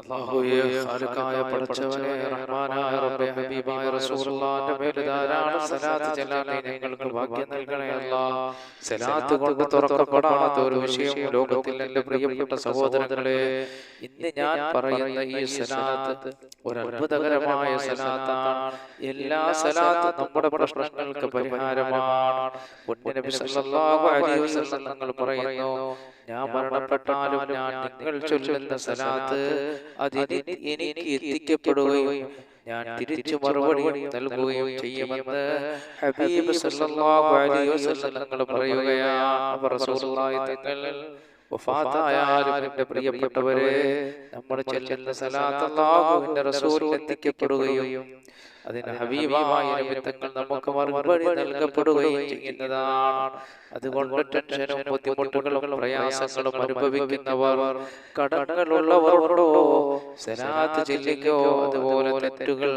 അല്ലാഹുവേ ഖാലിഖായ പടച്ചവനെ റഹ്മാനായ റബ്ബേ ഹബീബായ റസൂലുള്ളാഹിന്റെ മേൽ ധാരാളം സലാത്ത് ചെല്ലാൻ നീ ഞങ്ങൾക്ക് ഭാഗ്യം നൽകണേ അല്ലാ. സലാത്ത് കൊണ്ട് തുറക്കപ്പെടാത്ത ഒരു വിഷയം ലോകത്തിൽ എന്റെ പ്രിയപ്പെട്ട സഹോദരങ്ങളെ ഇന്ന് ഞാൻ പറയുന്ന ഈ സലാത്ത് ഒരു അത്ഭുതകരമായ സലാത്താണ്. എല്ലാ സലാത്തും നമ്മുടെ പ്രശ്നങ്ങൾക്ക് പരിഹാരമാണ്. തങ്ങൾ പറയുന്നു ഞാൻ മരണപ്പെട്ടാലും ഞാൻ നിങ്ങൾ ചൊല്ലുന്ന സലാത്ത് അതിന് എനിക്ക് എത്തിക്കപ്പെടുകയും ഞാൻ തിരിച്ചു മറുപടി നൽകുകയും ചെയ്യുമെന്ന് ഹബീബ് സല്ലല്ലാഹു അലൈഹി വസല്ലം തങ്ങൾ പറയുകയാണ്. റസൂലുള്ളാഹി തങ്ങൾ വഫാത്തായാലും എന്റെ പ്രിയപ്പെട്ടവരെ നമ്മൾ ചെല്ലുന്ന സലാത്ത് അല്ലാഹുവിന്റെ റസൂലിൽ എത്തിക്കപ്പെടുകയും അതിന് ഹബീബായ വിത്തങ്ങൾ നമുക്ക് മറുപടി നൽകപ്പെടുകയും ചെയ്യുന്നതാണ്. അതുകൊണ്ട് ടെൻഷനും ബുദ്ധിമുട്ടുകളും പ്രയാസങ്ങളും അനുഭവിക്കുന്നവർ കടങ്ങളുള്ളവരോടോ സലാത്ത് ചെല്ലിക്കോ അതുപോലെ തെറ്റുകൾ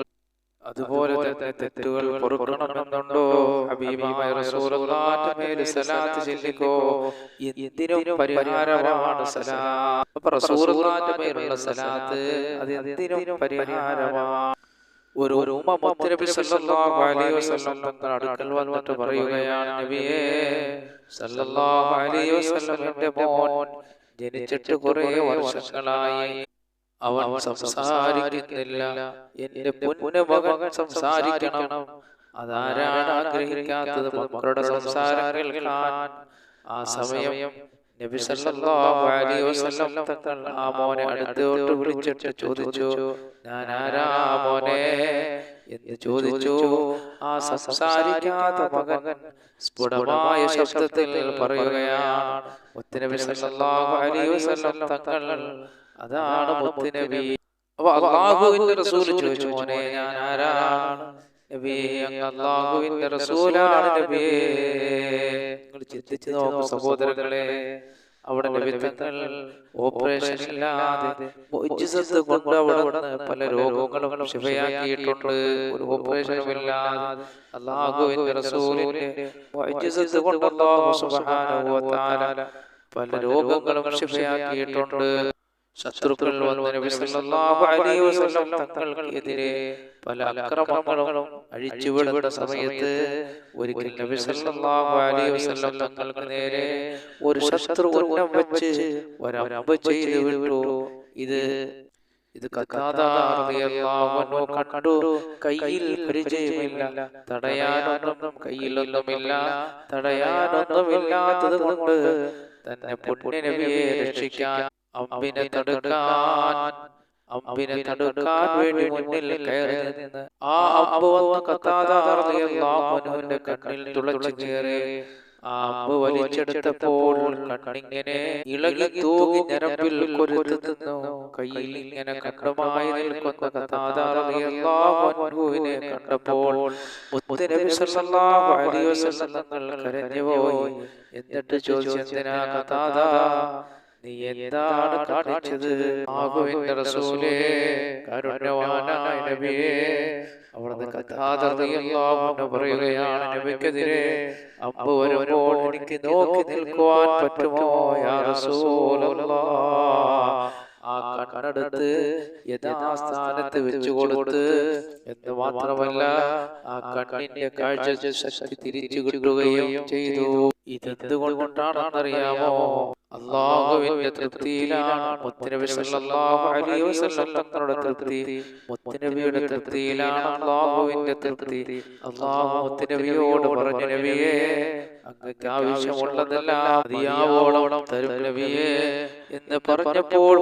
അതുപോലെ തന്നെ തെറ്റുകൾ പൊറുക്കണമെന്നുണ്ടോ? ഹബീബായ റസൂലുള്ളാഹിന്റെ സലാത്ത് ചൊല്ലിക്കോ? എന്തിനും പരിഹാരമാണ് സലാത്ത്. അപ്പോൾ റസൂലുള്ളാഹിന്റെ മേലുള്ള സലാത്ത് അത് എന്തിനും പരിഹാരമാണ്. ഒരു ഒരു ഉമ്മ മുത്തനബി സല്ലല്ലാഹു അലൈഹി വസല്ലം അടുക്കൽ വന്നിട്ട് പറയുകയാണ് നബിയേ സല്ലല്ലാഹു അലൈഹി വസല്ലം എന്റെ മോൻ ജനിച്ചിട്ട് കുറേ വർഷങ്ങളായി. അവൻ സംസാരിക്കുന്നില്ല. എന്റെ പൊന്നു മകൻ സംസാരിക്കണം. അതാരാണ് ആഗ്രഹിക്കാത്തത്? മക്കളുടെ സംസാരം ആ സമയം നബി സല്ലല്ലാഹു അലൈഹി വസല്ലം ആ മോനെ അടുത്തോട്ട് ചോദിച്ചു ഞാൻ ആരാ മോനെ? എന്ന് ചോദിച്ചു ആ സംസാരിക്കാത്ത മകൻ സ്ഫുടമായ ശബ്ദത്തിൽ പറയുകയാണ്. തങ്ങൾ അതാണ് മുത്തുനബി അപ്പൊ അള്ളാഹുവിന്റെ റസൂൽ ചോദിച്ചു മോനെ ഞാൻ ആരാണ്? അള്ളാഹുവിന്റെ റസൂലാണ് നബിയേ നിങ്ങൾ ചിന്തിച്ചു നോക്കൂ സഹോദരങ്ങളെ. അവിടെ ഓപ്പറേഷൻ ഇല്ലാതെ കൊണ്ട് അവിടെ പല രോഗങ്ങളും ശിവയാക്കിയിട്ടുണ്ട് ഒരു ഓപ്പറേഷനും ഇല്ലാതെ അള്ളാഹുവിന്റെ റസൂലിന്റെ കൊണ്ട് സുബ്ഹാനഹു പല രോഗങ്ങളും ശിവയാക്കിയിട്ടുണ്ട് ശത്രുക്കൾ വന്ന് നബി സല്ലല്ലാഹു അലൈഹി വസല്ലം തങ്ങൾക്കെതിരെ പല അക്രമങ്ങളും അഴിച്ചുവിടുന്ന സമയത്ത് ഒരിക്കൽ നബി സല്ലല്ലാഹു അലൈഹി വസല്ലം തങ്ങൾക്ക് നേരെ ഒരു ശത്രു ഉന്നം വെച്ച് ഒരമ്പ് ചെയ്തു വിട്ടു. ഇത് ഇത് കണ്ടു. കയ്യിൽ പരിചയമില്ല. തടയാനൊന്നും കയ്യിലൊന്നുമില്ല. തടയാനൊന്നുമില്ലാത്തത് കൊണ്ട് തന്നെ പുണ്യനബിയെ രക്ഷിക്കാൻ അമ്പിനെ തടുക്കാൻ അമ്പിനെ തടുക്കാൻ വേണ്ടി മുന്നിൽ കയറി നിന്ന് ആ അമ്പ് വന്ന കത്താതാറിയാഹുവിന്റെ കണ്ണിൽ തുളച്ചു കയറി ആ അമ്പ് വലിച്ചെടുത്തപ്പോൾ കണ്ണിങ്ങനെ ഇളകി തൂങ്ങി ഞരമ്പിൽ കൊരുത്തു നിന്നു. കയ്യിൽ ഇങ്ങനെ കണ്ടമായി നിൽക്കുന്ന കണ്ടപ്പോൾ കരഞ്ഞുപോയി. എന്നിട്ട് ചോദിച്ചു എന്തിനാ കഥാതാ നീ എന്താണ് കാണിച്ചത്? ആകുവിന്റെ റസൂലേ കരുണ്യവാനായ നബിയേ. അവിടുന്ന് കഥാതറിയല്ലാവുന്ന പറയുകയാണ് നബിക്കെതിരെ. അമ്പ് വരുമ്പോൾ എനിക്ക് നോക്കി നിൽക്കുവാൻ പറ്റുമോ? യാ റസൂലല്ലാ. ആ കണ്ണെടുത്ത് യഥാസ്ഥാനത്ത് വെച്ചു കൊടുത്ത്? എന്ന് മാത്രമല്ല ആ കണ്ണിന്റെ കാഴ്ച തിരിച്ചു കിട്ടുകയും ചെയ്തു. ഇതെന്തുകൊണ്ടാണെന്നറിയാമോ? അള്ളാഹുവിന്റെ തൃപ്തിയിലാണ് മുത്തനബി സല്ലല്ലാഹു അലൈഹി വസല്ലം തങ്ങളുടെ തൃപ്തി. മുത്തനബിയുടെ തൃപ്തിയിലാണ് അള്ളാഹുവിന്റെ തൃപ്തി. അള്ളാഹു മുത്തനബിയോട് പറഞ്ഞു നബിയേ അങ്ങക്ക് ആവശ്യമുള്ളതെല്ലാം മതിയാവോളം തരും നബിയേ എന്ന് പറഞ്ഞപ്പോൾ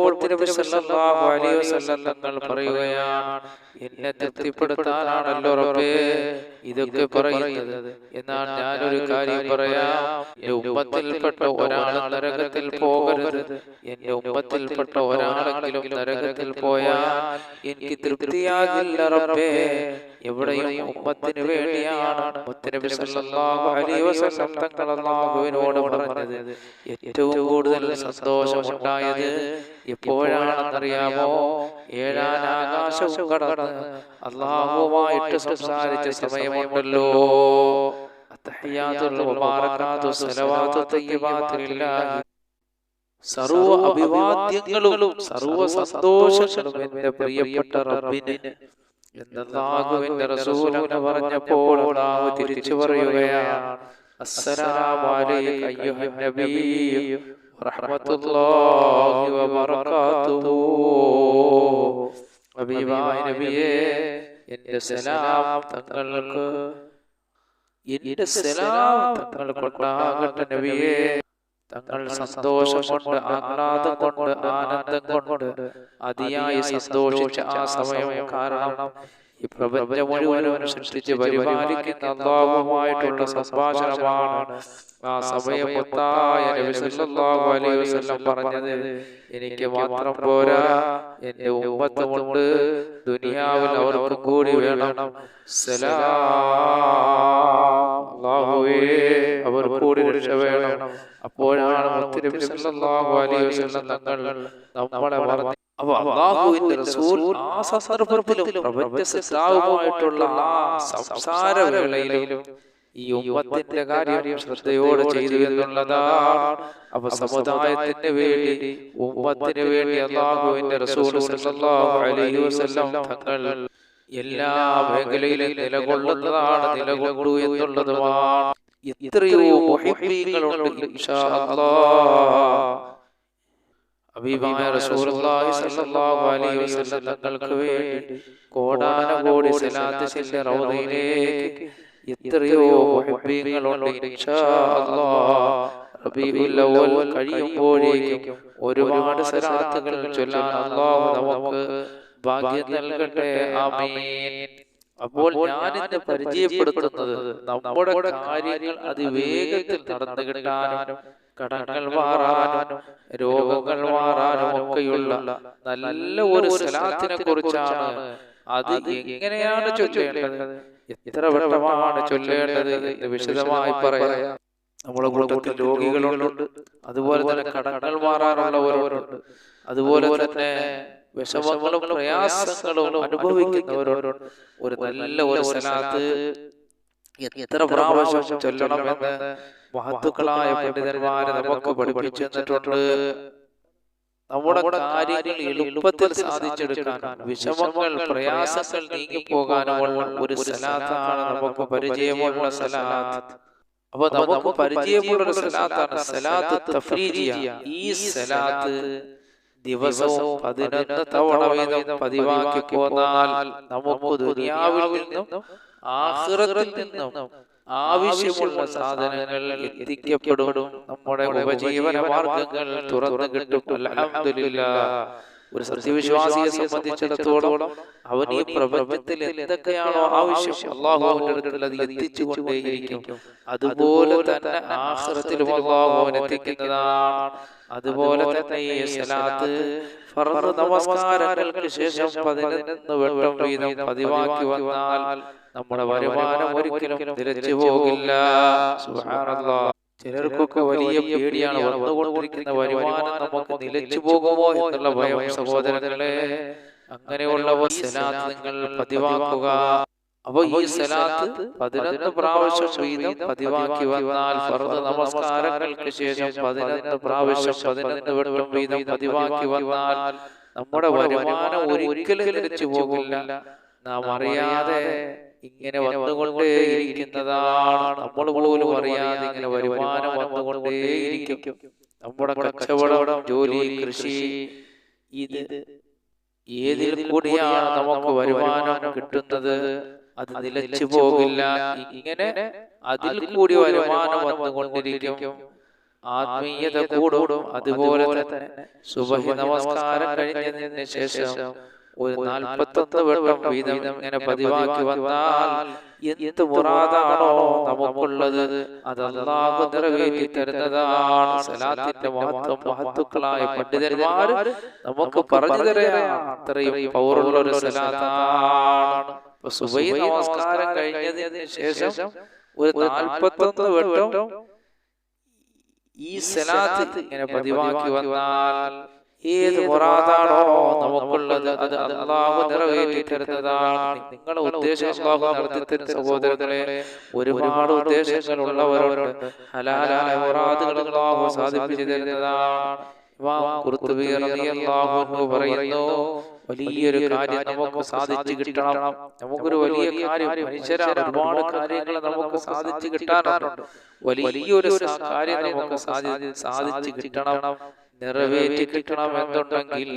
തങ്ങൾ പറയുകയാണ് എന്നെ തൃപ്തിപ്പെടുത്താനാണല്ലോ റബ്ബേ. ഇതൊക്കെ പറയുന്നത് എന്നാൽ ഞാനൊരു കാര്യം പറയാം. എന്റെ ഉമ്മത്തിൽപ്പെട്ട ഒരാൾ നരകത്തിൽ പോകരുത്. എന്റെ ഉമ്മത്തിൽപ്പെട്ട ഒരാളെങ്കിലും നരകത്തിൽ പോയാൽ എനിക്ക് തൃപ്തിയാകില്ല റബ്ബേ. എവിടെയും ഉമ്മത്തിന് വേണ്ടിയാണ് മുത്തനബി സല്ലല്ലാഹു അലൈഹി വസല്ലം തങ്ങൾ അല്ലാഹുവിനോട് പറഞ്ഞത് ഏറ്റവും കൂടുതൽ സന്തോഷമുണ്ടായത് എപ്പോഴാണെന്നറിയാമോ? ഏഴാൻ ആകാശവും കടന്ന് അള്ളാഹുമായിട്ട് സംസാരിച്ച സമയമുണ്ടല്ലോ. സർവ അഭിവാദ്യങ്ങളും സർവ സന്തോഷങ്ങളും എന്റെ പ്രിയപ്പെട്ട റബ്ബിന് എന്നല്ലാഹുവിന്റെ അങ്ങനെ പറഞ്ഞപ്പോൾ അല്ലാഹു തിരിച്ചു പറയുകയാണ്. അസ്സലാമു أيها النبي ورحمة الله വബറകാതുഹു. ഹബീബായ നബിയേ എന്റെ സലാം തങ്ങൾക്ക് എന്റെ സലാം തങ്ങൾക്കുണ്ടാകട്ടെ നബിയെ. തങ്ങൾ സന്തോഷം കൊണ്ട് ആഹ്ലാദം കൊണ്ട് ആനന്ദം കൊണ്ട് അതിയായി സന്തോഷിച്ച ആ സമയം കാരണം ഈ പ്രപഞ്ചം മുഴുവനും സൃഷ്ടിച്ച് പരിപാലിക്കുന്ന അള്ളാഹുമായിട്ടുള്ള സംഭാഷണമാണ് ആ സമയം മുത്തായ അലൈഹി വസല്ലം പറഞ്ഞത്. എനിക്ക് മാത്രം പോരാ എന്റെ ഉമ്മത്തുമുണ്ട്. ദുനിയാവിൽ അവർക്ക് കൂടി വേണം. സലാം. അല്ലാഹുവേ അവർ കൂടി രക്ഷ വേണം. അപ്പോഴാണ് മുത്തുനബി സല്ലല്ലാഹു അലൈഹി വസല്ലം തങ്ങൾ നമ്മളെ അപ്പൊ അള്ളാഹുവിന്റെ റസൂൽ ആ സന്ദർഭത്തിലും പ്രപഞ്ച സൃഷ്ടാവുമായിട്ടുള്ള ആ സംസാര വേളയിലും ഈ ഉമ്മത്തിന്റെ കാര്യം ശ്രദ്ധയോടെ ചെയ്തു എന്നുള്ളതാണ് അപ്പൊ സമുദായത്തിന് വേണ്ടി ഉമ്മത്തിന് വേണ്ടി അള്ളാഹുവിന്റെ റസൂൽ അലൈഹി വസല്ലം തങ്ങൾ എല്ലാ മേഖലയിലും നിലകൊള്ളുന്നതാണ് നിലകൊള്ളൂ എന്നുള്ളതുമാണ്. എത്രയോ മുഹിബ്ബീങ്ങളുണ്ട് ഇൻഷാ അല്ലാഹ്. അബീബായ റസൂലുള്ളാഹി സ്വല്ലല്ലാഹു അലൈഹി വസല്ലം തങ്ങൾക്ക് വേണ്ടി കോടാനകോടി സലാത്ത് ചൊല്ലി റൗദയിലേക്ക് എത്രയോ മുഹിബ്ബീങ്ങളുണ്ട് ഇൻഷാ അല്ലാഹ് കഴിയുമ്പോഴേക്കും ഒരുപാട് സലാത്തുകൾ ചൊല്ലാൻ അല്ലാഹു നമുക്ക് ഭാഗ്യം നൽകട്ടെ. ആമീൻ. അപ്പോൾ ഞാൻ ഇന്ന് പരിചയപ്പെടുത്തുന്നത് നമ്മുടെ കാര്യങ്ങൾ അതിവേഗത്തിൽ നടന്നു കിട്ടാനും കടങ്ങൾ മാറാനും രോഗങ്ങൾ മാറാനും ഒക്കെയുള്ള നല്ല ഒരു സ്ഥലത്തിനെ കുറിച്ചാണ് അത് എങ്ങനെയാണ് ചൊല്ലേണ്ടത്? എത്ര വട്ടമാണ് ചൊല്ലേണ്ടത് വിശദമായി പറയാം. നമ്മളെ കൂട്ടത്തിൽ രോഗികളുണ്ട്. അതുപോലെ തന്നെ കടങ്ങൾ മാറാനുള്ളവരോരുണ്ട് അതുപോലെ തന്നെ വിഷമങ്ങളും പ്രയാസങ്ങളും അനുഭവിക്കുന്നവരോരുണ്ട് ഒരു നല്ല ഒരു സ്ഥലത്ത് എത്ര പ്രാവശ്യം ചൊല്ലണമെന്ന് മഹത്തുക്കളായ പണ്ഡിതന്മാരെ നമുക്ക് പഠിപ്പിച്ചു തന്നിട്ടുണ്ട്. നമ്മുടെ കാര്യങ്ങൾ എളുപ്പത്തിൽ സാധിച്ചെടുക്കാൻ വിഷമങ്ങൾ പ്രയാസങ്ങൾ നീങ്ങിപ്പോകാനുമുള്ള ഒരു സലാത്താണ് നമുക്ക് പരിചയമുള്ള സലാത്ത്. അപ്പൊ നമുക്ക് പരിചയമുള്ള ഒരു സലാത്താണ് സലാത്ത് തഫ്രീജിയ ഈ സലാത്ത് ദിവസവും പതിനൊന്ന് തവണ വീതം പതിവാക്കി പോന്നാൽ നമുക്ക് ദുനിയാവിൽ നിന്നും ആഹ്റത്തിൽ നിന്നും ആവശ്യമുള്ള സാധനങ്ങൾ എത്തിക്കപ്പെടും. നമ്മുടെ ഉപജീവന മാർഗങ്ങൾ തുറന്നു കിട്ടും ഒരു സത്യവിശ്വാസിയെ സംബന്ധിച്ചിടത്തോളം അവൻ ഈ പ്രപഞ്ചത്തിൽ എന്തൊക്കെയാണോ ആവശ്യം അള്ളാഹുവിന്റെ അടുക്കൽ അത് എത്തിച്ചുകൊണ്ടേയിരിക്കും. അതുപോലെ തന്നെ ആഹ്റത്തിലും അള്ളാഹു അവൻ എത്തിക്കുന്നതാണ് അതുപോലെ തന്നെ ഈ സലാത്ത് ഫർദ് നമസ്കാരങ്ങൾക്ക് ശേഷം പതിനൊന്ന് വെള്ളം വീതം പതിവാക്കി വന്നാൽ നമ്മുടെ വരുമാനം ഒരിക്കലും നിലച്ചു പോകില്ല. ചിലർക്കൊക്കെ വലിയ പേടിയാണ് വന്നുകൊണ്ടിരിക്കുന്ന വരുമാനം നമുക്ക് നിലച്ചു പോകുമോ എന്നുള്ള ഭയം സഹോദരങ്ങളെ അങ്ങനെയുള്ളവർ സലാത്ത് നിങ്ങൾ പതിവാക്കുക. അപ്പൊ ഈ സലാത്ത് പതിനൊന്ന് പ്രാവശ്യം വീതം പതിവാക്കി വന്നാൽ ഫർദ് നമസ്കാരങ്ങൾക്ക് ശേഷം പതിനൊന്ന് പ്രാവശ്യം പതിനൊന്ന് വട്ടം വീതം പതിവാക്കി വന്നാൽ നമ്മുടെ വരുമാനം ഒരിക്കലും നിലച്ചു പോകില്ല. നാം അറിയാതെ ഇങ്ങനെ വന്നുകൊണ്ടേയിരിക്കുന്നതാണ്. നമ്മൾ പോലും അറിയാതെ ഇങ്ങനെ വരുമാനം വന്നുകൊണ്ടേയിരിക്കും. നമ്മുടെ കച്ചവടം ജോലി കൃഷി ഇത് ഏതിൽ കൂടിയാണ് നമുക്ക് വരുമാനം കിട്ടുന്നത്? അത് നിലച്ചു പോകില്ല. ഇങ്ങനെ അതിൽ കൂടി വരുമാനം വന്നുകൊണ്ടിരിക്കും. ആത്മീയത കൂടും. അതുപോലെ തന്നെ സുബഹി നമസ്കാരം കഴിഞ്ഞതിന് ശേഷം ഒരു നാൽപ്പത്തൊന്ന് വട്ടം വീതം ഇങ്ങനെ പതിവാക്കി വന്നാൽ എന്ത് മുറാദാണോ നമുക്കുള്ളത്? അത് അള്ളാഹു നിറവേറ്റി തരുന്നതാണ്. സലാത്തിന്റെ മഹത്വം മഹത്തുക്കളായ പണ്ഡിതന്മാർ നമുക്ക് പറഞ്ഞു തരാം അത്രയും പൗറുള്ള ഒരു സലാത്താണ്. സുബൈ നമസ്കാരം കഴിഞ്ഞതിന് ശേഷം ഒരു നാൽപ്പത്തൊന്ന് വെട്ടം ഈ സലാത്ത് ഇങ്ങനെ പതിവാക്കി വന്നാൽ ഏത് മുറാദാണോ നമുക്കുള്ളത് അത് അള്ളാഹു നിറവേറ്റി തരുന്നതാണ് നിങ്ങളുടെ ഉദ്ദേശം അള്ളാഹു നടത്തി സഹോദരങ്ങളെ ഒരുപാട് ഉദ്ദേശങ്ങൾ ഉള്ളവരുണ്ട് ഹലാലായ മുറാദുകൾ അള്ളാഹു സാധിപ്പിച്ചു തരുന്നതാണ്. പറയുന്നു വലിയൊരു കാര്യം നമുക്ക് സാധിച്ചു കിട്ടണം. നമുക്കൊരു വലിയ കാര്യം മനുഷ്യരാണ് ഒരുപാട് കാര്യങ്ങൾ നമുക്ക് സാധിച്ചു കിട്ടാറുണ്ട്. വലിയൊരു കാര്യം നമുക്ക് സാധിച്ചു കിട്ടണം. നിറവേറ്റി കിട്ടണം എന്നുണ്ടെങ്കിൽ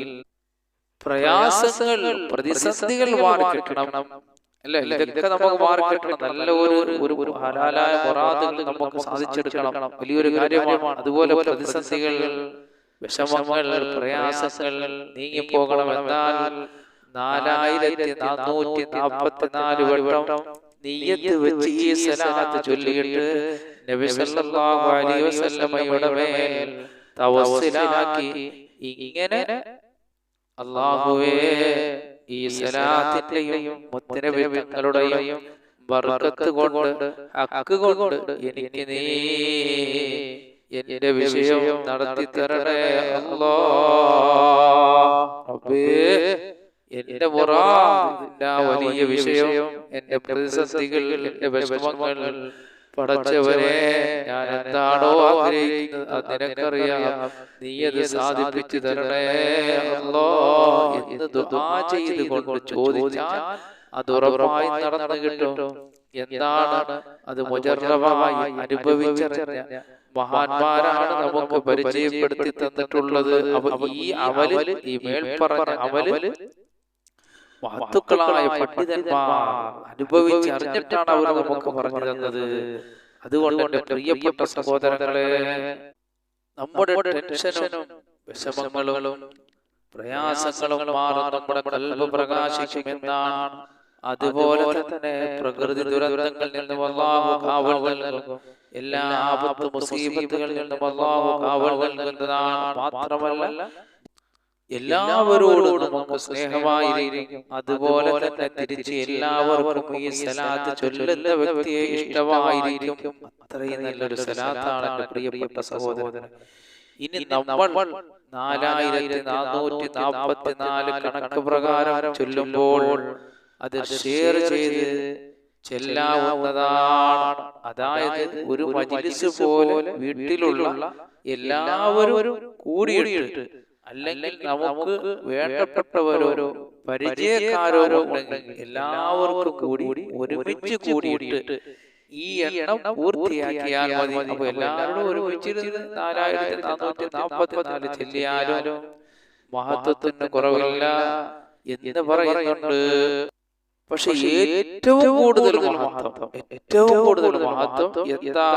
പ്രയാസങ്ങൾ പ്രതിസന്ധികൾ മാറി കിട്ടണം. അല്ലെ? ഇതൊക്കെ നമുക്ക് മാറി കിട്ടണം. നല്ല ഒരു ഒരു ഒരു ഹലാലായ മുറാദുകൾ നമുക്ക് സാധിച്ചെടുക്കണം. വലിയൊരു കാര്യമാണ്. അതുപോലെ പ്രതിസന്ധികൾ വിഷമങ്ങൾ പ്രയാസങ്ങൾ നീങ്ങിപ്പോകണം എന്നാൽ നാലായിരത്തി നാനൂറ്റി നാൽപ്പത്തി നാല് വട്ടം നീയത്ത് വെച്ച് ഈ സലാത്ത് ചൊല്ലിയിട്ട് നബി സല്ലല്ലാഹു അലൈഹി വസല്ലമയുടെ മേൽ തവസ്സിലാക്കി ഇങ്ങനെ അള്ളാഹുവേ ഈ സലാത്തിന്റെയും മുത്തരവിങ്ങളുടെയും ബർക്കത്ത് കൊണ്ട് ഹക്ക് കൊണ്ട് എനിക്ക് നീ എന്റെ വിഷയം നടത്തി തരണേ അല്ലോ. അപ്പേ എന്റെ മുറാദിന്റെ വലിയ വിഷയം എന്റെ പ്രതിസന്ധികൾ എന്റെ വിഷമങ്ങൾ പടച്ചവരെ ഞാൻ എന്താണോ ആഗ്രഹിക്കുന്നത് അത് നിനക്കറിയാം. നീ അത് സാധിപ്പിച്ചു തരണേ അല്ലോ. എന്ന് ദുആ ചെയ്തുകൊണ്ട് ചോദിച്ചാൽ അത് ഉറപ്പായി നടന്നു കിട്ടും. എന്താണ്? അത് മുജറബായി അനുഭവിച്ചറിഞ്ഞ മഹാന്മാരാണ് നമുക്ക് പരിചയപ്പെടുത്തി തന്നിട്ടുള്ളത്. ഈ അമൽ ഈ മേൽപ്പറഞ്ഞ അമൽ മഹത്തുക്കളായ പണ്ഡിതന്മാർ അനുഭവിച്ചറിഞ്ഞിട്ടാണ് അവർ നമുക്ക് പറഞ്ഞു തന്നത് അതുകൊണ്ട് എന്റെ പ്രിയപ്പെട്ട സഹോദരങ്ങളെ നമ്മുടെ ടെൻഷനും വിഷമങ്ങളും പ്രയാസങ്ങളും മാറും നമ്മുടെ കൽബ് പ്രകാശിക്കുമെന്നാണ്. അതുപോലെ തന്നെ പ്രകൃതി ദുരന്തങ്ങളിൽ നിന്നും അള്ളാഹു കാവൽ നൽകും. എല്ലാ ആപത്ത് മുസീബത്തുകളിൽ നിന്നും അള്ളാഹു കാവൽ നൽകുന്നതാണ്. മാത്രമല്ല എല്ലാവരോടും നമുക്ക് സ്നേഹമായിരിക്കും. അതുപോലെ തന്നെ തിരിച്ച് എല്ലാവർക്കും ഈ സലാത്ത് ചൊല്ലുന്ന വ്യക്തിയെ ഇഷ്ടമായിരിക്കും. അത്രയും നല്ലൊരു സലാത്താണ് എന്റെ പ്രിയപ്പെട്ട സഹോദരൻ. ഇനി നമ്മൾ നാലായിരത്തി നാനൂറ്റി നാൽപ്പത്തി നാല് കണക്ക് പ്രകാരം ചൊല്ലുമ്പോൾ അത് ഷെയർ ചെയ്ത് ചെല്ലാവുന്നതാണ്. അതായത് ഒരു മജിലിസ് പോലെ വീട്ടിലുള്ള എല്ലാവരും കൂടിയിട്ട് അല്ലെങ്കിൽ നമുക്ക് വേണ്ടപ്പെട്ടവരോ പരിചയക്കാരോ ഉണ്ടെങ്കിൽ എല്ലാവർക്കും കൂടി ഒരുമിച്ച് കൂടിയിട്ട് ഈ എണ്ണം പൂർത്തിയാക്കിയാൽ മതി. അപ്പൊ എല്ലാവരോടും ഒരുമിച്ചിരുന്ന് നാലായിരത്തി നാനൂറ്റി നാൽപ്പത്തി നാല് ചെല്ലിയാലും മഹത്വത്തിന് കുറവില്ല എന്ന് പറയുന്നുണ്ട്. പക്ഷെ ഏറ്റവും കൂടുതൽ മഹത്വം. ഏറ്റവും കൂടുതൽ മഹത്വം എന്താ?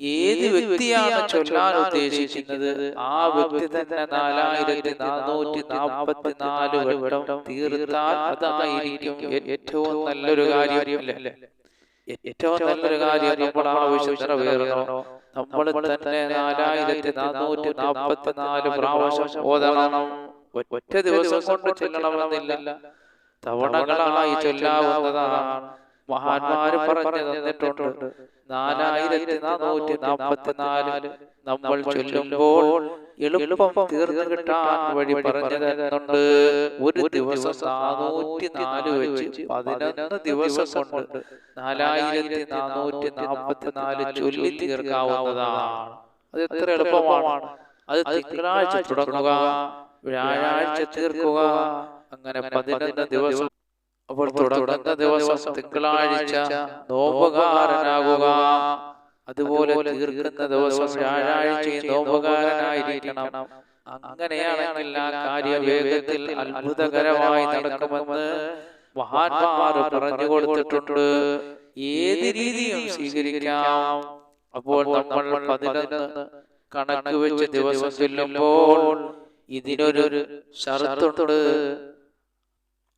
ഏത് വ്യക്തിയാണ് ചൊല്ലാൻ ഉദ്ദേശിക്കുന്നത്? ആ വ്യക്തി തന്നെ നാലായിരത്തി നാനൂറ്റി നാൽപ്പത്തി നാല് വട്ടം തീർത്താൽ അതായിരിക്കും ഏറ്റവും നല്ലൊരു കാര്യം ഏറ്റവും നല്ലൊരു കാര്യം നമ്മൾ ആവശ്യം നിറവേറണോ നമ്മൾ തന്നെ നാലായിരത്തി നാനൂറ്റി നാൽപ്പത്തി നാല് പ്രാവശ്യം ഓതണം. ഒറ്റ ദിവസം കൊണ്ട് ചെല്ലണമെന്നില്ല. തവണകളായി ചൊല്ലാവുന്നതാണ്. മഹാന്മാര് പറഞ്ഞു തന്നിട്ടുണ്ട്. നാലായിരത്തി നാനൂറ്റി നാൽപ്പത്തി നാല് നമ്മൾ ചൊല്ലുമ്പോൾ എളുപ്പം തീർന്നു കിട്ടാൻ വഴി പറഞ്ഞു തരുന്നുണ്ട് ഒരു ദിവസം നാനൂറ്റി നാല് വെച്ച് പതിനൊന്ന് ദിവസം കൊണ്ട് നാലായിരത്തി നാനൂറ്റി നാൽപ്പത്തി നാല് ചൊല്ലി തീർക്കാവുന്നതാണ്. അത് എത്ര എളുപ്പമാണ്? അത് തിങ്കളാഴ്ച തുടങ്ങുക വ്യാഴാഴ്ച തീർക്കുക അങ്ങനെ പതിനൊന്ന് ദിവസം അപ്പോൾ തുടങ്ങുന്ന ദിവസം തിങ്കളാഴ്ച നോമ്പുകാരനാകുക. അതുപോലെ തീർക്കുന്ന ദിവസം വ്യാഴാഴ്ചയും നോമ്പുകാരനായിരിക്കണം. അങ്ങനെയാണെങ്കിൽ ആ കാര്യം വേഗത്തിൽ അത്ഭുതകരമായി നടക്കുമെന്ന് മഹാന്മാർ പറഞ്ഞു കൊടുത്തിട്ടുണ്ട് ഏത് രീതിയും സ്വീകരിക്കാം. അപ്പോൾ നമ്മൾ പതിനൊന്ന് കണക്ക് വെച്ച് ദിവസം ചെല്ലുമ്പോൾ ഇതിനൊരു ഷർത്തുണ്ട്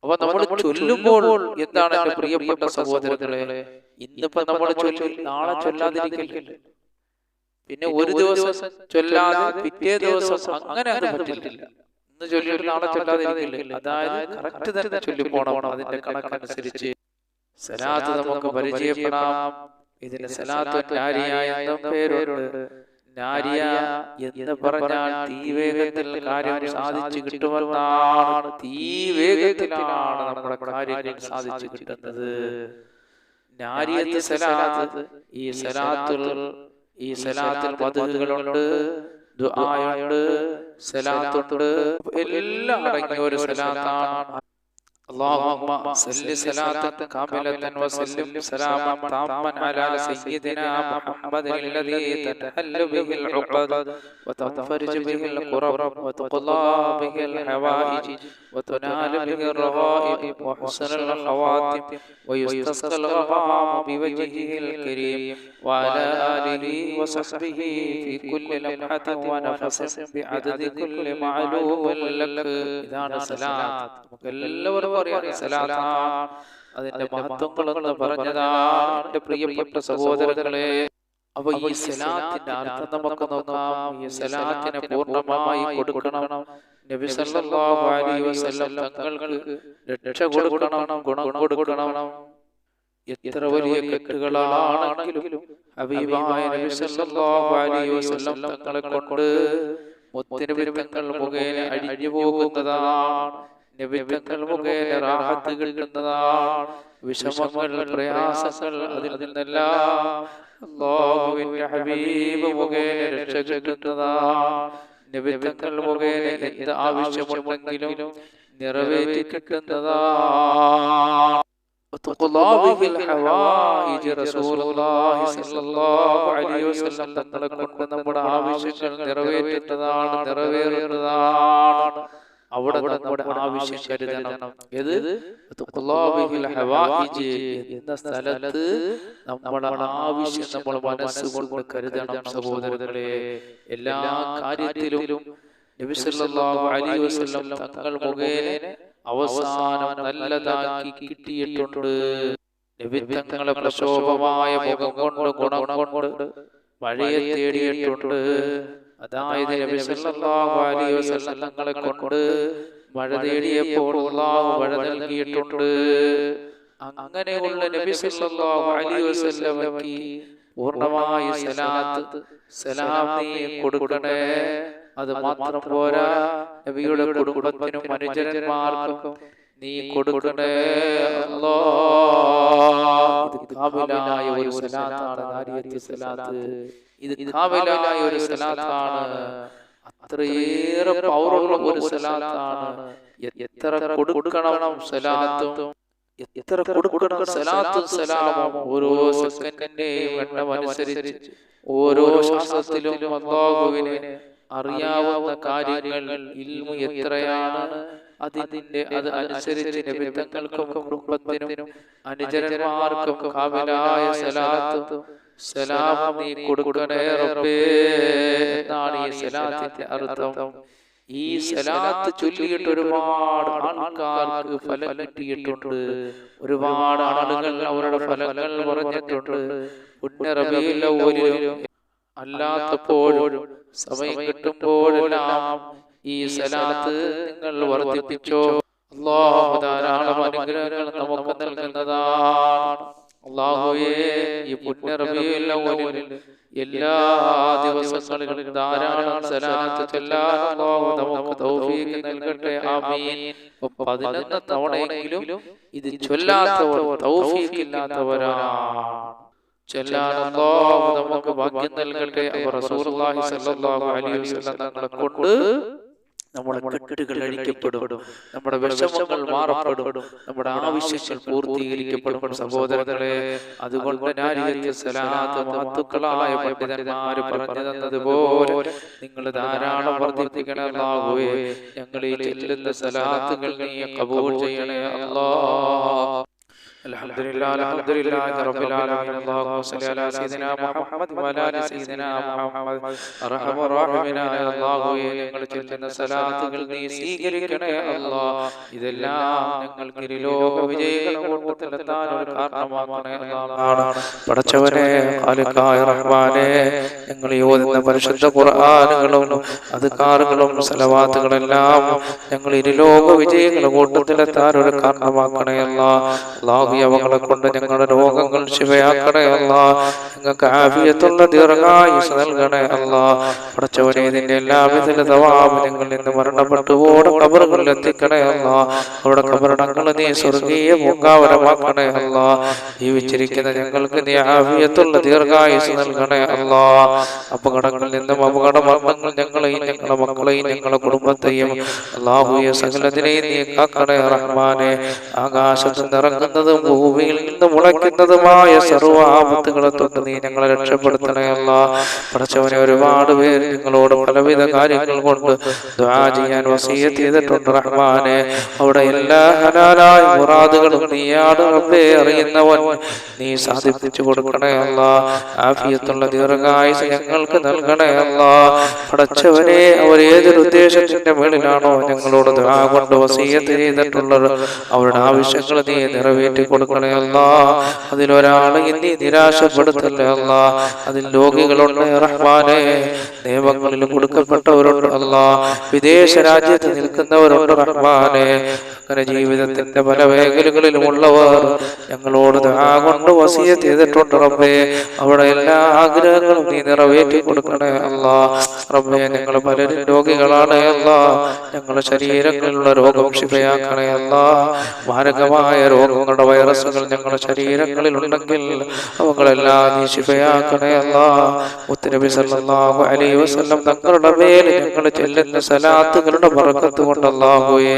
അപ്പൊ നമ്മൾ ചൊല്ലുമ്പോൾ എന്താണ് എന്റെ പ്രിയപ്പെട്ട സഹോദരങ്ങളെ? ഇന്നിപ്പോ നമ്മൾ ചൊല്ലി നാളെ ചൊല്ലാതിരിക്കില്ല? പിന്നെ ഒരു ദിവസം ചൊല്ലാതെ പിറ്റേ ദിവസം അങ്ങനെ അത് പറ്റില്ല. ഇന്ന് ചൊല്ലിയിട്ട് നാളെ ചൊല്ലാതിരിക്കില്ല? അതായത് കറക്റ്റ് തന്നെ ചൊല്ലി പോണം അതിന്റെ കണക്കനുസരിച്ച്. സലാത്ത് നമുക്ക് പരിചയപ്പെടാം. ഇതിന് സലാത്ത് പേരുണ്ട്. നാരിയ എന്ന് പറഞ്ഞാൽ തീവേഗത്തിൽ കാര്യം സാധിച്ചു കിട്ടുമെന്നാണ് തീവേഗത്തിലാണ് നമ്മുടെ കാര്യങ്ങൾ സാധിച്ചു കിട്ടുന്നത്. നാരിയത്ത് സലാത്ത് ഈ സലാത്തുൽ ഈ സലാത്തിൽ പദ്ധതികളുണ്ട് ദുആയുണ്ട് സലാത്തുണ്ട്. എല്ലാം അടങ്ങിയ ഒരു സലാത്താണ് اللهم صل صلاة كاملة وسلم سلاما تاما على سيدنا محمد الذي تنحل به العقد وتنفرج به الكرب وتقضى به الحوائج وتنال به الرغائب وحسن الخواتم ويستسقى الغمام بوجهه الكريم وعلى آله وصحبه في كل لمحة ونفس بعدد كل معلوم لك. إذا صلاة സലാത്താണ് അതിന്റെ മഹത്വങ്ങളെന്ന് പറഞ്ഞതാണ് എന്റെ പ്രിയപ്പെട്ട സഹോദരങ്ങളെ അപ്പൊ ഈ സലാത്തിന്റെ അർത്ഥം നമുക്ക് നോക്കാം. ഈ സലാത്തിനെ പൂർണമായി കൊടുക്കണം. നബി സല്ലല്ലാഹു അലൈഹി വസല്ലം തങ്ങൾക്ക് രക്ഷ കൊടുക്കണം ഗുണം കൊടുക്കണം. എത്ര വലിയ കെട്ടുകളാണെങ്കിലും ഹബീബായ നബി സല്ലല്ലാഹു അലൈഹി വസല്ലം തങ്ങളെ കൊണ്ട് മുത്തനബി തങ്ങൾ മുഖേന അടിഞ്ഞു പോകുന്നതാണ്. നിബിധങ്ങൾ മുഖേന റാഹത്ത് കിട്ടുന്നതാണ്. വിഷമങ്ങൾ പ്രയാസങ്ങൾ അതിൽ നിന്നെല്ലാം അള്ളാഹുവിന്റെ ഹബീബ് മുഖേന രക്ഷ കിട്ടുന്നതാണ്. നിബിധങ്ങൾ മുഖേന എന്ത് ആവശ്യമുണ്ടെങ്കിലും നിറവേറ്റി കിട്ടുന്നതാണ്. തങ്ങളെ കൊണ്ട് നമ്മുടെ ആവശ്യങ്ങൾ നിറവേറ്റുന്നതാണ് നിറവേറുന്നതാണ്. അവിടെ നമ്മുടെ ആവശ്യം കരുതണം. ഏത്? എന്ന സ്ഥലത്ത് നമ്മുടെ ആവശ്യം നമ്മൾ മനസ്സുകൊണ്ട് കരുതണം സഹോദരങ്ങളെ. എല്ലാ കാര്യത്തിലും തങ്ങൾ മുഖേന അവസാനം നല്ലതാക്കി കിട്ടിയിട്ടുണ്ട്. നബി തങ്ങളെ പ്രശോഭമായ മുഖം കൊണ്ട് ഗുണം കൊണ്ട് മഴയെ തേടിയിട്ടുണ്ട്. അതായത് നബി സല്ലല്ലാഹു അലൈഹി വസല്ലം തങ്ങളെ കൊണ്ട് മഴ തേടിയപ്പോൾ അള്ളാഹു മഴ നൽകിയിട്ടുണ്ട്. അങ്ങനെയുള്ള നബി സല്ലല്ലാഹു അലൈഹി വസല്ലമക്ക് പൂർണമായി സലാത്ത് സലാം നീ കൊടുക്കണേ. അത് മാത്രം പോരാ നബിയുടെ കുടുംബത്തിനും അനുചരന്മാർക്കും നീ കൊടുക്കണേ അല്ലാ. ഒരു സലാത്താണ്. സലാത്ത്. ഇത് കാവലായ ഒരു സലാത്താണ്. അത്രയേറെ പൗറുള്ള ഒരു സലാത്താണ്. എത്ര കൊടുക്കണം സലാത്തും? എത്ര കൊടുക്കണം സലാത്തും സലാമും ഓരോ സെക്കൻഡിന്റെയും എണ്ണമനുസരിച്ച് ഓരോ ശ്വാസത്തിലും അള്ളാഹുവിനെ അറിയാവുന്ന കാര്യങ്ങൾ ഇൽമു എത്രയാണ്? അതിന്റെ അത് അനുസരിച്ച് നിബിധങ്ങൾക്കും കുടുംബത്തിനും അനുചരന്മാർക്കും കാവലായ സലാത്തും സലാം നീ കൊടുക്കണേ റബ്ബേ. എന്നാണ് ഈ സലാത്തിന്റെ അർത്ഥം. ഈ സലാത്ത് ചൊല്ലിയിട്ട് ഒരുപാട് ആൾക്കാർക്ക് ഫലം കിട്ടിയിട്ടുണ്ട്. ഒരുപാട് ആളുകൾ അവരുടെ ഫലങ്ങൾ പറഞ്ഞിട്ടുണ്ട്. പുണ്യ റബീൽ അവ്വലിലും അല്ലാത്തപ്പോഴും സമയം കിട്ടുമ്പോഴെല്ലാം ഈ സലാത്ത് നിങ്ങൾ വർദ്ധിപ്പിച്ചോ. അള്ളാഹു ധാരാളം അനുഗ്രഹങ്ങൾ നമുക്ക് നൽകുന്നതാണ്. അള്ളാഹുവേ ഈ പുണ്യ റബീൽ അവ്വലിൽ എല്ലാ ദിവസങ്ങളിലും ധാരാളം സലാത്ത് ചൊല്ലാൻ നമുക്ക് തൗഫീഖ് നൽകട്ടെ. ആമീൻ. പതിനൊന്ന് തവണയെങ്കിലും ഇത് ചൊല്ലാത്തവർ തൗഫീഖ് ഇല്ലാത്തവരാണ് ചൊല്ലാൻ അല്ലാഹു നമുക്ക് ഭാഗ്യം നൽകട്ടെ. റസൂലുള്ളാഹി സ്വല്ലല്ലാഹു അലൈഹി വസല്ലം തങ്ങളെ കൊണ്ട് നമ്മുടെ കെട്ടുകൾ അഴിക്കപ്പെടും. നമ്മുടെ വിഷമങ്ങൾ മാറപ്പെടും. നമ്മുടെ ആവശ്യങ്ങൾ പൂർത്തീകരിക്കപ്പെടും. സഹോദരങ്ങളെ അതുകൊണ്ട് നാരിയത്ത് സലാത്ത് മഹത്തുക്കളായ പണ്ഡിതന്മാര് പറഞ്ഞു തന്നതുപോലെ നിങ്ങൾ ധാരാളം വർദ്ധിപ്പിക്കണമാകുവേ ഞങ്ങൾ ഈ ചെല്ലുന്ന സലാത്തുകൾ നീ കബൂൾ ചെയ്യണേ അല്ലാ الحمد لله الحمد لله رب العالمين اللهم صل على سيدنا محمد وعلى ال سيدنا محمد ارحم الراحمين يا الله ഞങ്ങൾ ചൊല്ലുന്ന സലാത്തുകൾ നീ സ്വീകരിക്കണേ അല്ലാ ഇതെല്ലാം ഞങ്ങൾക്ക് ഇരുലോക വിജയികളെ കൂട്ടത്തിലെത്താൻ ഒരു കാരണമാക്കണേ അല്ലാ പടച്ചവനെ ഖാലിഖായ റഹ്മാനെ ഞങ്ങൾ ഈ ഓതുന്ന പരിശുദ്ധ ഖുർആനുകളും അദ്കാറുകളും സലവാത്തുകളെല്ലാം ഞങ്ങൾ ഇരുലോക വിജയികളെ കൂട്ടത്തിലെത്താൻ ഒരു കാരണമാക്കണേ അല്ലാ അല്ലാഹു അവകളെ കൊണ്ട് ഞങ്ങളുടെ രോഗങ്ങൾ ശിവയാക്കണേ അല്ല. ഞങ്ങൾക്ക് ആഫിയത്തുള്ള ദീർഘായുസ് നൽകണേ അല്ല. പടച്ചവനെ എല്ലാ എല്ലാവിധ തവാബിനങ്ങളിൽ ഇന്ന് മരണപ്പെട്ടു ഓടെ കബറുകളിൽ എത്തിക്കണേ അല്ല. അവിടെ കബറടങ്ങൾ നീ സ്വർഗീയ പൂങ്കാവരമാക്കണേ അല്ല. ജീവിച്ചിരിക്കുന്ന ഞങ്ങൾക്ക് നീ ആഫിയത്തുള്ള ദീർഘായുസ് നൽകണേ അല്ല. അപകടങ്ങളിൽ നിന്നും അപകട മരണങ്ങൾ ഞങ്ങളെയും ഞങ്ങളുടെ മക്കളെയും ഞങ്ങളുടെ കുടുംബത്തെയും അള്ളാഹുയെ സകലത്തിനെയും നീ കാക്കണേ റഹ്മാനെ. ആകാശത്ത് നിറങ്ങുന്നതും ഭൂമിയിൽ നിന്ന് മുളയ്ക്കുന്നതുമായ സർവാപത്തുകളെ തൊട്ട് നീ ഞങ്ങളെ രക്ഷപ്പെടുത്തണേ അല്ല. പഠിച്ചവനെ ഒരുപാട് പേര് നിങ്ങളോട് പലവിധ കാര്യങ്ങൾ കൊണ്ട് ചെയ്യാൻ വസീയത്ത് ചെയ്തിട്ടുണ്ട് റഹ്മാനെ. അവിടെ എല്ലാ ഹലാലായ മുറാദുകളും നീയാണ് റബ്ബേ അറിയുന്നവൻ. നീ സാധിപ്പിച്ചു കൊടുക്കണേ അല്ല. ആഫിയത്തുള്ള ദീർഘായുസ് ഞങ്ങൾക്ക് നൽകണേ പഠിച്ചവനെ അവർ ഏതൊരു ഉദ്ദേശത്തിന്റെ മേളിലാണോ ഞങ്ങളോട് ദ്വാ കൊണ്ട് വസീയത്ത് ചെയ്തിട്ടുള്ളത്? അവരുടെ ആവശ്യങ്ങൾ നീ നിറവേറ്റി കൊടുക്കണേ അല്ല. അതിലൊരാളെ നീ നിരാശപ്പെടുത്തല്ലേ അല്ല. അതിൽ രോഗികളുണ്ട് റഹ്മാനെ. നിയമങ്ങളിൽ കൊടുക്കപ്പെട്ടവരുണ്ട് അല്ല. വിദേശ രാജ്യത്ത് നിൽക്കുന്നവരുണ്ട് റഹ്മാനെ. അങ്ങനെ ജീവിതത്തിന്റെ പല മേഖലകളിലും ഉള്ളവർ ഞങ്ങളോട് ദാ കൊണ്ട് വസിയ ചെയ്തിട്ടുണ്ട് റബ്ബേ. അവിടെ എല്ലാ ആഗ്രഹങ്ങളും നീ നിറവേറ്റി കൊടുക്കണേ അല്ല. റബ്ബേ ഞങ്ങൾ പലരും രോഗികളാണ് അല്ല. ഞങ്ങളുടെ ശരീരങ്ങളിലുള്ള രോഗം ക്ഷിപയാക്കണേ അല്ല. മാരകമായ രോഗങ്ങളുടെ വൈറസുകൾ ഞങ്ങളുടെ ശരീരങ്ങളിൽ ഉണ്ടെങ്കിൽ അവകളെല്ലാം നീ ശിപയാക്കണേ അല്ല. മുത്തനബി സല്ലല്ലാഹു അലൈഹി വസല്ലം തങ്ങളുടെ മേൽ ഞങ്ങൾ ചെല്ലുന്ന സലാത്തുകളുടെ ബർക്കത്ത് കൊണ്ട് അല്ലാഹുവേ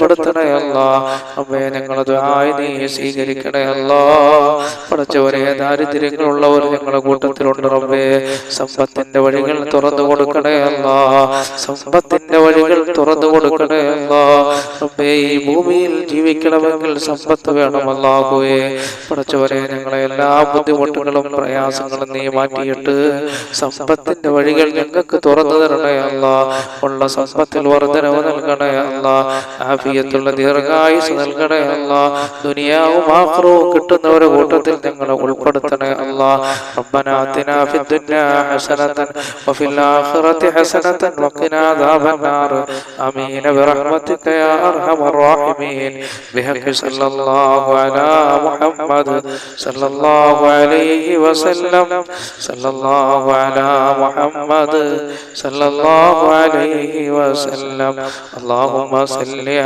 രക്ഷപ്പെടുത്തണേ അല്ല അമ്മയെ ഞങ്ങളെ ദുആയി നീ സ്വീകരിക്കണേ അല്ല പഠിച്ചവരെ ദാരിദ്ര്യങ്ങളുള്ളവർ ഞങ്ങളുടെ കൂട്ടത്തിലുണ്ട് റബ്ബേ. സമ്പത്തിന്റെ വഴികൾ തുറന്നു കൊടുക്കണേ അല്ല സമ്പത്തിന്റെ വഴികൾ തുറന്നു കൊടുക്കണേ അല്ല റബ്ബേ ഈ ഭൂമിയിൽ ജീവിക്കണമെങ്കിൽ സമ്പത്ത് വേണം അല്ലാഹുവേ പഠിച്ചവരെ ഞങ്ങളെ എല്ലാ ബുദ്ധിമുട്ടുകളും പ്രയാസങ്ങളും നീ മാറ്റിയിട്ട് സമ്പത്തിന്റെ വഴികൾ ഞങ്ങൾക്ക് തുറന്നു തരണേ അല്ല ഉള്ള സമ്പത്തിൽ വർധനവ് നൽകണേ അല്ല ആഫിയത്തുള്ള ദീർഘായുസ് നൽകണേ അല്ല ദുനിയാവും ആഹ്റവും കിട്ടുന്നവരെ കൂട്ടത്തിൽ ഞങ്ങളെ ഉൾപ്പെടുത്തണേ അല്ല ربنا آتنا في الدنيا حسنة وفي الآخرة حسنة وقنا عذاب النار آمين برحمتك يا أرحم الراحمين بحق صلى الله على محمد صلى الله عليه وسلم صلى الله على محمد صلى الله عليه وسلم اللهم صل